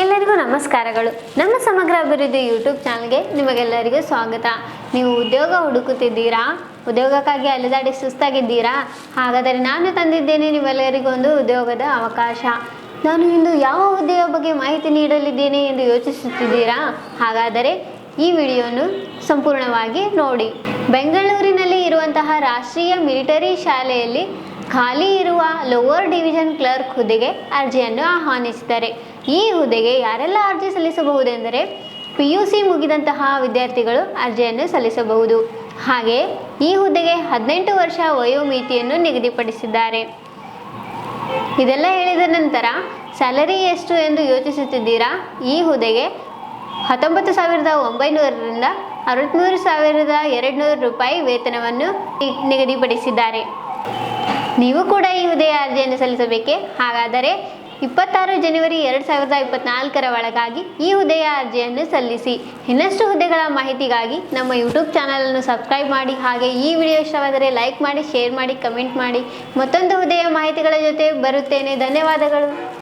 ಎಲ್ಲರಿಗೂ ನಮಸ್ಕಾರಗಳು. ನಮ್ಮ ಸಮಗ್ರ ಅಭಿವೃದ್ಧಿ ಯೂಟ್ಯೂಬ್ ಚಾನಲ್ಗೆ ನಿಮಗೆಲ್ಲರಿಗೂ ಸ್ವಾಗತ. ನೀವು ಉದ್ಯೋಗ ಹುಡುಕುತ್ತಿದ್ದೀರಾ? ಉದ್ಯೋಗಕ್ಕಾಗಿ ಅಲೆದಾಡಿ ಸುಸ್ತಾಗಿದ್ದೀರಾ? ಹಾಗಾದರೆ ನಾನು ತಂದಿದ್ದೇನೆ ನಿಮ್ಮೆಲ್ಲರಿಗೂ ಒಂದು ಉದ್ಯೋಗದ ಅವಕಾಶ. ನಾನು ಇಂದು ಯಾವ ಹುದ್ದೆಯ ಬಗ್ಗೆ ಮಾಹಿತಿ ನೀಡಲಿದ್ದೇನೆ ಎಂದು ಯೋಚಿಸುತ್ತಿದ್ದೀರಾ? ಹಾಗಾದರೆ ಈ ವಿಡಿಯೋನು ಸಂಪೂರ್ಣವಾಗಿ ನೋಡಿ. ಬೆಂಗಳೂರಿನಲ್ಲಿ ಇರುವಂತಹ ರಾಷ್ಟ್ರೀಯ ಮಿಲಿಟರಿ ಶಾಲೆಯಲ್ಲಿ ಖಾಲಿ ಇರುವ ಲೋವರ್ ಡಿವಿಷನ್ ಕ್ಲರ್ಕ್ ಹುದ್ದೆಗೆ ಅರ್ಜಿಯನ್ನು ಆಹ್ವಾನಿಸಿದ್ದಾರೆ. ಈ ಹುದ್ದೆಗೆ ಯಾರೆಲ್ಲ ಅರ್ಜಿ ಸಲ್ಲಿಸಬಹುದೆಂದರೆ ಪಿ ಯು ಸಿ ಮುಗಿದಂತಹ ವಿದ್ಯಾರ್ಥಿಗಳು ಅರ್ಜಿಯನ್ನು ಸಲ್ಲಿಸಬಹುದು. ಹಾಗೆ ಈ ಹುದ್ದೆಗೆ ಹದಿನೆಂಟು ವರ್ಷ ವಯೋಮಿತಿಯನ್ನು ನಿಗದಿಪಡಿಸಿದ್ದಾರೆ. ಇದೆಲ್ಲ ಹೇಳಿದ ನಂತರ ಸ್ಯಾಲರಿ ಎಷ್ಟು ಎಂದು ಯೋಚಿಸುತ್ತಿದ್ದೀರಾ? ಈ ಹುದ್ದೆಗೆ ಹತ್ತೊಂಬತ್ತು ಸಾವಿರದ ಒಂಬೈನೂರರಿಂದ ಅರವತ್ತ್ಮೂರು ಸಾವಿರದ ಎರಡುನೂರು ರೂಪಾಯಿ ವೇತನವನ್ನು ನಿಗದಿಪಡಿಸಿದ್ದಾರೆ. ನೀವು ಕೂಡ ಈ ಉದಯ ಅರ್ಜಿಯನ್ನು ಸಲ್ಲಿಸಬೇಕೇ? ಹಾಗಾದರೆ ಇಪ್ಪತ್ತಾರು ಜನವರಿ ಎರಡು ಸಾವಿರದ ಇಪ್ಪತ್ನಾಲ್ಕರ ಒಳಗಾಗಿ ಈ ಹುದ್ದೆಯ ಅರ್ಜಿಯನ್ನು ಸಲ್ಲಿಸಿ. ಇನ್ನಷ್ಟು ಹುದ್ದೆಗಳ ಮಾಹಿತಿಗಾಗಿ ನಮ್ಮ ಯೂಟ್ಯೂಬ್ ಚಾನಲನ್ನು ಸಬ್ಸ್ಕ್ರೈಬ್ ಮಾಡಿ, ಹಾಗೆ ಈ ವಿಡಿಯೋ ಇಷ್ಟವಾದರೆ ಲೈಕ್ ಮಾಡಿ, ಶೇರ್ ಮಾಡಿ, ಕಮೆಂಟ್ ಮಾಡಿ. ಮತ್ತೊಂದು ಹುದ್ದೆಯ ಮಾಹಿತಿಗಳ ಜೊತೆ ಬರುತ್ತೇನೆ. ಧನ್ಯವಾದಗಳು.